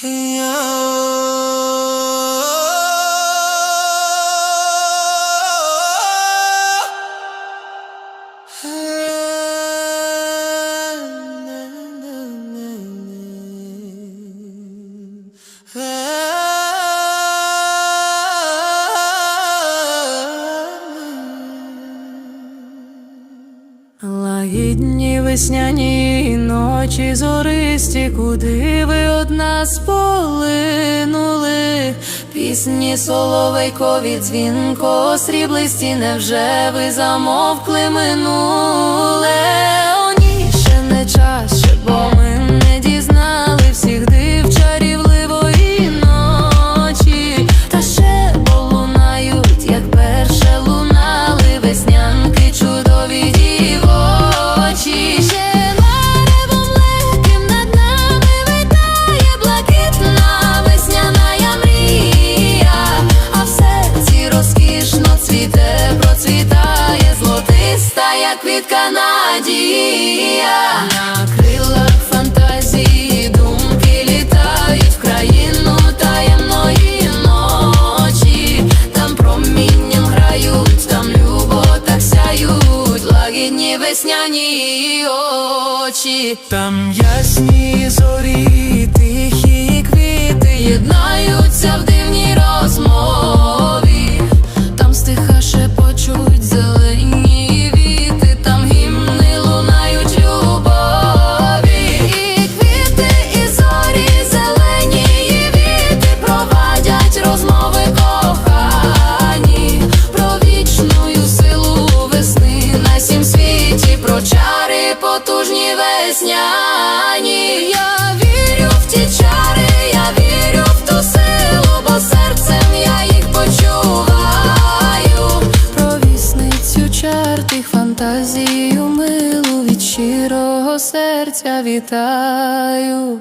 Yeah. Лагідні весняні ночі зористі, куди ви од нас полинули? Пісні соловейкові дзвінко сріблисті, невже ви замовкли минуле? Золотиста, як квітка надія. Фантазії думки літають в країну таємної ночі, там промінням грають, там любо так сяють, лагідні весняні очі. Там ясні зорі, весняні. Я вірю в ті чари, я вірю в ту силу, бо серцем я їх почуваю. Про вісницю чартих фантазію милу від щирого серця вітаю.